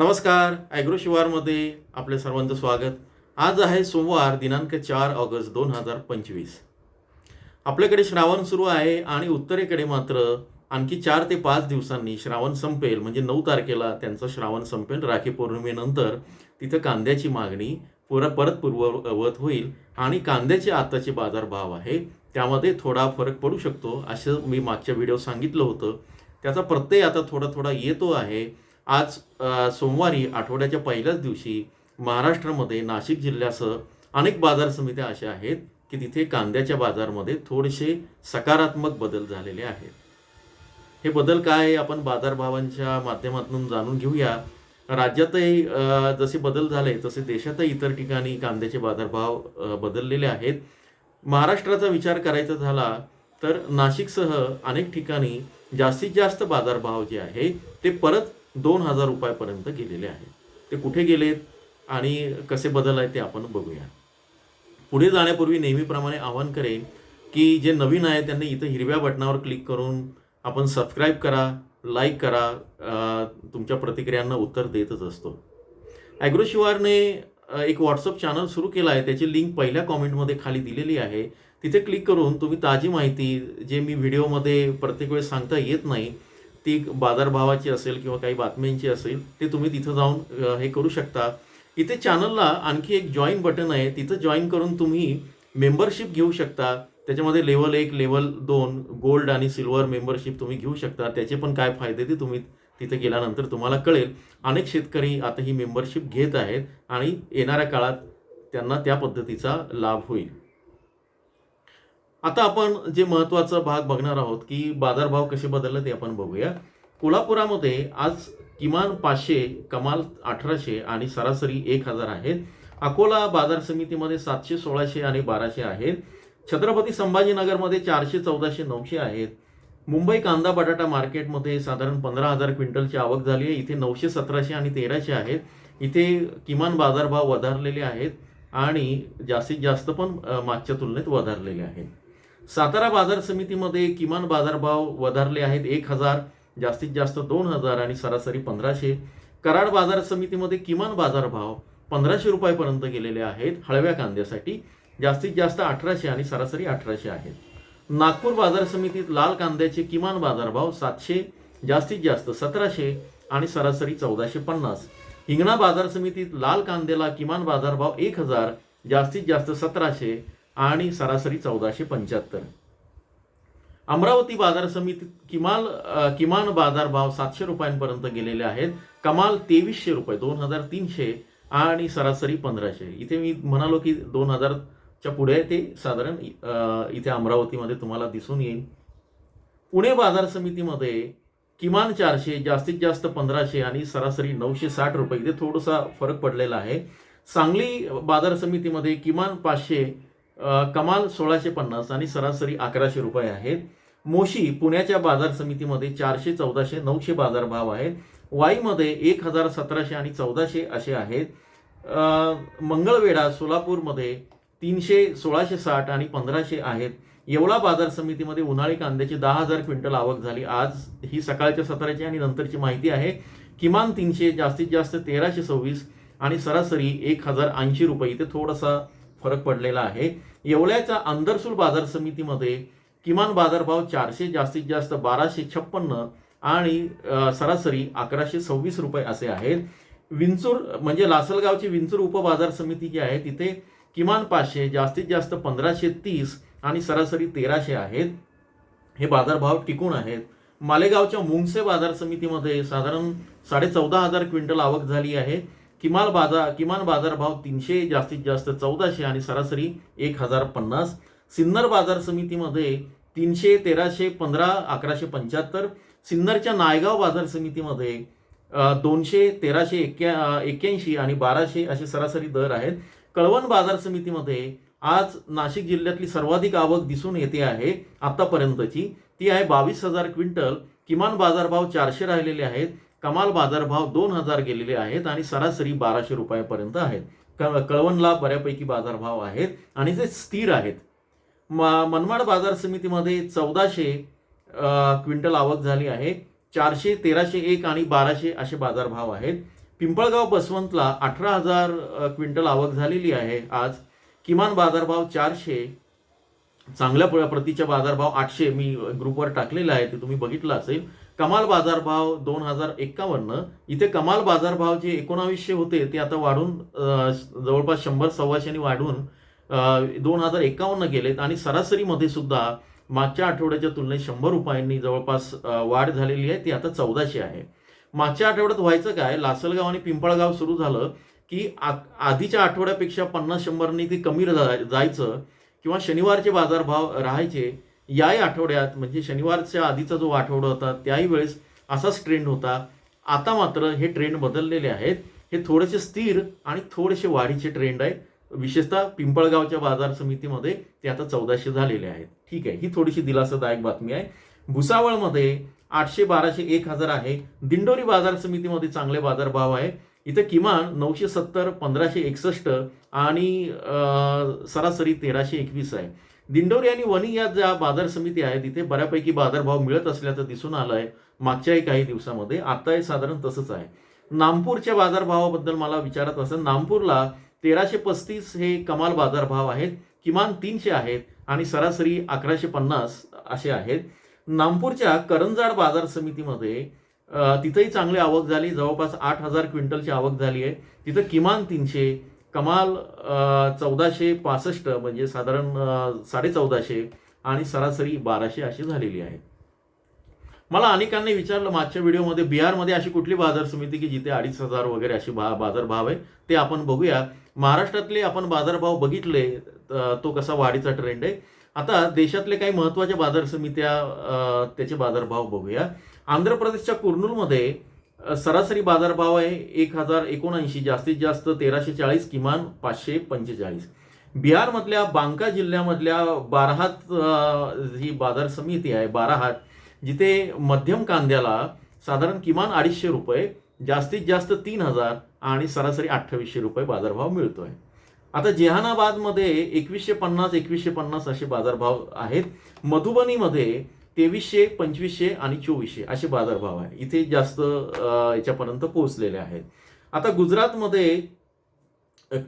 नमस्कार ॲग्रो शिवारमध्ये आपले सर्वांचं स्वागत. आज आहे सोमवार दिनांक चार ऑगस्ट दोन हजार पंचवीस. आपल्याकडे श्रावण सुरू आहे आणि उत्तरेकडे मात्र आणखी चार ते पाच दिवसांनी श्रावण संपेल म्हणजे नऊ तारखेला त्यांचं श्रावण संपेल. राखी पौर्णिमेनंतर तिथं कांद्याची मागणी पुरा परत पूर्ववत होईल आणि कांद्याचे आताचे बाजारभाव आहे. त्यामध्ये थोडा फरक पडू शकतो असं मी मागच्या व्हिडिओ सांगितलं होतं. त्याचा प्रत्यय आता थोडा थोडा येतो आहे. आज सोमवारी आठवड्याच्या पहिल्याच दिवशी महाराष्ट्रामध्ये नाशिक जिल्ह्यासह अनेक बाजार समित्या अशा आहेत की तिथे कांद्याच्या बाजारमध्ये थोडेसे सकारात्मक बदल झालेले आहेत. हे बदल काय आहे आपण बाजारभावांच्या माध्यमातून जाणून घेऊया. राज्यातही जसे बदल झाले तसे देशातही इतर ठिकाणी कांद्याचे बाजारभाव बदललेले आहेत. महाराष्ट्राचा विचार करायचा झाला तर नाशिकसह अनेक ठिकाणी जास्तीत जास्त बाजारभाव जे आहे ते परत दोन हजार रुपयापर्यंत गेलेले आहेत. ते कुठे गेलेत आणि कसे बदल आहेत ते आपण बघूया. पुढे जाण्यापूर्वी नेहमीप्रमाणे आवाहन करेन की जे नवीन आहे त्यांनी इथं हिरव्या बटनावर क्लिक करून आपण सबस्क्राईब करा लाईक करा तुमच्या प्रतिक्रियांना उत्तर देतच असतो. ॲग्रो शिवारने एक व्हॉट्सअप चॅनल सुरू केला आहे. त्याची लिंक पहिल्या कॉमेंटमध्ये खाली दिलेली आहे. तिथे क्लिक करून तुम्ही ताजी माहिती जे मी व्हिडिओमध्ये प्रत्येक वेळेस सांगता येत नाही ती बाजारभावाची असेल किंवा काही बातम्यांची असेल ते तुम्ही तिथं जाऊन हे करू शकता. इथे चॅनलला आणखी एक जॉईन बटन आहे. तिथं जॉईन करून तुम्ही मेंबरशिप घेऊ शकता. त्याच्यामध्ये लेवल एक लेवल दोन गोल्ड आणि सिल्वर मेंबरशिप तुम्ही घेऊ शकता. त्याचे पण काय फायदे ते तुम्ही तिथे गेल्यानंतर तुम्हाला कळेल. अनेक शेतकरी आता ही मेंबरशिप घेत आहेत आणि येणाऱ्या काळात त्यांना त्या पद्धतीचा लाभ होईल. आता आपण जे महत्त्वाचा भाग बघणार आहोत की बाजारभाव कसे बदलले ते आपण बघूया. कोल्हापुरामध्ये आज किमान पाचशे कमाल अठराशे आणि सरासरी एक हजार आहेत. अकोला बाजार समितीमध्ये सातशे सोळाशे आणि बाराशे आहेत. छत्रपती संभाजीनगरमध्ये चारशे चौदाशे नऊशे आहेत. मुंबई कांदा बटाटा मार्केटमध्ये साधारण पंधरा हजार क्विंटलची आवक झाली आहे. इथे नऊशे सतराशे आणि तेराशे आहेत. इथे किमान बाजारभाव वधारलेले आहेत आणि जास्तीत जास्त पण मागच्या तुलनेत वधारलेले आहेत. सातारा बाजार समितीमध्ये किमान बाजारभाव वधारले आहेत एक हजार जास्तीत जास्त दोन हजार आणि सरासरी पंधराशे. कराड बाजार समितीमध्ये किमान बाजारभाव पंधराशे रुपयापर्यंत गेलेले आहेत. हळव्या कांद्यासाठी जास्तीत जास्त अठराशे आणि सरासरी अठराशे आहेत. नागपूर बाजार समितीत लाल कांद्याचे किमान बाजारभाव सातशे जास्तीत जास्त सतराशे आणि सरासरी चौदाशे पन्नास. हिंगणा बाजार समितीत लाल कांद्याला किमान बाजारभाव एक हजार जास्तीत जास्त सतराशे आणि सरासरी चौदाशे पंच्याहत्तर. अमरावती बाजार समितीत किमान किमान बाजार भाव सातशे रुपयांपर्यंत गेलेले आहेत. कमाल तेवीसशे रुपये दोन हजार तीनशे आणि सरासरी पंधराशे. इथे मी म्हणालो की दोन हजारच्या पुढे ते साधारण इथे अमरावतीमध्ये तुम्हाला दिसून येईल. पुणे बाजार समितीमध्ये किमान चारशे जास्तीत जास्त पंधराशे आणि सरासरी नऊशे साठ रुपये. इथे थोडासा फरक पडलेला आहे. सांगली बाजार समितीमध्ये किमान पाचशे कमाल सोळाशे पन्नास आणि सरासरी अकराशे रुपये आहेत. मोशी पुण्याच्या बाजार समितीमध्ये चारशे चौदाशे नऊशे बाजार भाव आहेत. वाईमध्ये एक हजार सतराशे आणि चौदाशे असे आहेत. मंगळवेढा सोलापूरमध्ये तीनशे सोळाशे साठ आणि पंधराशे आहेत. येवला बाजार समितीमध्ये उन्हाळी कांद्याची दहा हजार क्विंटल आवक झाली. आज ही सकाळच्या सतराची आणि नंतरची माहिती आहे. किमान तीनशे जास्तीत जास्त तेराशे सव्वीस आणि सरासरी एक हजार ऐंशी रुपये. इथे थोडासा फरक पडलेला आहे. येवल्याच्या अंधरसूल बाजार समितीमध्ये किमान बाजारभाव चारशे जास्तीत जास्त बाराशे छप्पन्न आणि सरासरी अकराशे सव्वीस रुपये असे आहेत. विंचूर म्हणजे लासलगावची विंचूर उपबाजार समिती जी आहे तिथे किमान पाचशे जास्तीत जास्त पंधराशे तीस आणि सरासरी तेराशे आहेत. हे बाजारभाव टिकून आहेत. मालेगावच्या मुंगसे बाजार समितीमध्ये साधारण साडे चौदा हजार क्विंटल आवक झाली आहे. किमान बाजार किमान बाजारभाव तीनशे जास्तीत जास्त चौदाशे आणि सरासरी एक हजार पन्नास. सिन्नर बाजार समितीमध्ये तीनशे तेराशे पंधरा अकराशे पंच्याहत्तर. सिन्नरच्या नायगाव बाजार समितीमध्ये दोनशे तेराशे एक्या एक्क्याऐंशी आणि बाराशे असे सरासरी दर आहेत. कळवण बाजार समितीमध्ये आज नाशिक जिल्ह्यातली सर्वाधिक आवक दिसून येते आहे आतापर्यंतची. ती आहे बावीस हजार क्विंटल. किमान बाजारभाव चारशे राहिलेले आहेत. कमाल बाजारभाव दोन हजार गेलेले आहेत आणि सरासरी बाराशे रुपयापर्यंत आहेत. क- कळवणला बऱ्यापैकी बाजारभाव आहेत आणि जे स्थिर आहेत. म मनमाड बाजार समितीमध्ये चौदाशे क्विंटल आवक झाली आहे. चारशे तेराशे एक आणि बाराशे असे बाजारभाव आहेत. पिंपळगाव बसवंतला अठरा हजार क्विंटल आवक झालेली आहे आज. किमान बाजारभाव चारशे चांगल्या प्रतीचा बाजारभाव आठशे मी ग्रुपवर टाकलेला आहे ते तुम्ही बघितलं असेल. कमाल बाजारभाव दोन हजार एक्कावन्न इथे कमाल बाजारभाव जे एकोणावीसशे होते ते आता वाढून जवळपास शंभर सव्वाशेनी वाढून दोन हजार एक्कावन्न गेलेत आणि सरासरीमध्ये सुद्धा मागच्या आठवड्याच्या तुलनेत शंभर रुपयांनी जवळपास वाढ झालेली आहे. ती आता चौदाशे आहे. मागच्या आठवड्यात व्हायचं काय लासलगाव आणि पिंपळगाव सुरू झालं की आ- आधीच्या आठवड्यापेक्षा पन्नास शंभरनी ती कमी जायचं किंवा शनिवारचे बाजारभाव राहायचे याही आठवड्यात म्हणजे शनिवारच्या आधीचा जो आठवडा होता त्याही वेळेस असाच ट्रेंड होता. आता मात्र हे ट्रेंड बदललेले आहेत. हे थोडेसे स्थिर आणि थोडेसे वाढीचे ट्रेंड आहे विशेषतः पिंपळगावच्या बाजार समितीमध्ये ते आता चौदाशे झालेले आहेत. ठीक आहे ही थोडीशी दिलासादायक बातमी आहे. भुसावळमध्ये आठशे बाराशे एक हजार आहे. दिंडोरी बाजार समितीमध्ये चांगले बाजारभाव आहे. इथं किमान नऊशे सत्तर पंधराशे एकसष्ट आणि सरासरी तेराशे एकवीस आहे. दिंडोरी आणि वणी या ज्या बाजार समिती आहेत तिथे बऱ्यापैकी बाजारभाव मिळत असल्याचं दिसून आलं आहे मागच्याही काही दिवसामध्ये. आताही साधारण तसंच आहे. नागपूरच्या बाजारभावाबद्दल मला विचारत असं नागपूरला तेराशे पस्तीस हे कमाल बाजारभाव आहेत किमान तीनशे आहेत आणि सरासरी अकराशे पन्नास असे आहेत. नागपूरच्या करंजाड बाजार समितीमध्ये तिथंही चांगली आवक झाली. जवळपास आठ हजार क्विंटलची आवक झाली आहे. तिथं किमान तीनशे कमाल चौदाशे पासष्ट म्हणजे साधारण साडे चौदाशे आणि सरासरी बाराशे अशी झालेली आहे. मला अनेकांनी विचारलं मागच्या व्हिडिओमध्ये बिहारमध्ये अशी कुठली बाजार समिती की जिथे अडीच हजार वगैरे अशी बा बाजारभाव आहे? ते आपण बघूया. महाराष्ट्रातले आपण बाजारभाव बघितले तो कसा वाढीचा ट्रेंड आहे. आता देशातले काही महत्त्वाच्या बाजार समित्या त्याचे बाजारभाव बघूया. आंध्र प्रदेशच्या कुर्नूलमध्ये सरासरी बाजारभाव आहे एक हजार एकोणऐंशी जास्तीत जास्त तेराशे चाळीस किमान पाचशे पंचेचाळीस. बिहारमधल्या बांका जिल्ह्यामधल्या बाराहात अ, ही बाजार समिती आहे बाराहात जिथे मध्यम कांद्याला साधारण किमान अडीचशे रुपये जास्तीत जास्त तीन हजार आणि सरासरी अठ्ठावीसशे रुपये बाजारभाव मिळतो आहे आता जेहानाबादमध्ये एकवीसशे पन्नास एकवीसशे पन्नास असे बाजारभाव आहेत. मधुबनीमध्ये तेवीसशे पंचवीसशे आणि चोवीसशे असे बाजारभाव आहे. इथे जास्त याच्यापर्यंत पोहोचलेले आहेत. आता गुजरातमध्ये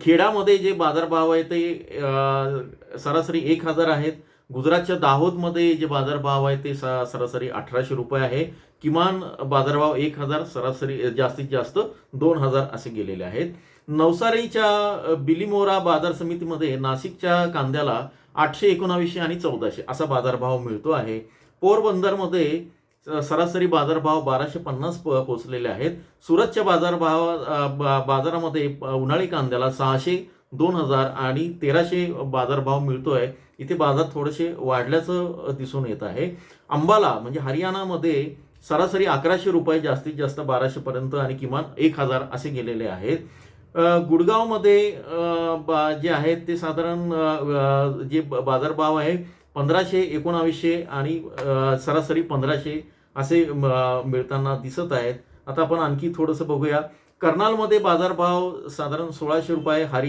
खेडामध्ये जे बाजारभाव आहे ते सरासरी एक हजार आहेत. गुजरातच्या दाहोदमध्ये जे बाजारभाव आहे ते सरासरी अठराशे रुपये आहे. किमान बाजारभाव एक हजार सरासरी जास्तीत जास्त दोन हजार असे गेलेले आहेत. नवसारीच्या बिलिमोरा बाजार समितीमध्ये नाशिकच्या कांद्याला आठशे एकोणावीसशे आणि चौदाशे असा बाजारभाव मिळतो आहे. पोरबंदरमध्ये सरासरी बाजारभाव बाराशे पन्नास प पोचलेले आहेत. सुरतच्या बाजारभाव बा- बाजारामध्ये उन्हाळी कांद्याला सहाशे दोन हजार आणि तेराशे बाजारभाव मिळतो आहे इथे बाजार थोडेसे वाढल्याचं दिसून येत आहे. अंबाला म्हणजे हरियाणामध्ये सरासरी अकराशे रुपये जास्तीत जास्त बाराशेपर्यंत आणि किमान एक हजार असे गेलेले आहेत. गुडगावमध्ये बा- जे आहेत ते साधारण जे बाजारभाव आहे पंधराशे एकोणावीसशे आणि सरासरी पंधराशे असे मिळताना दिसत आहेत. आता आपण आणखी थोडंसं बघूया. कर्नालमध्ये बाजारभाव साधारण सोळाशे रुपये हरी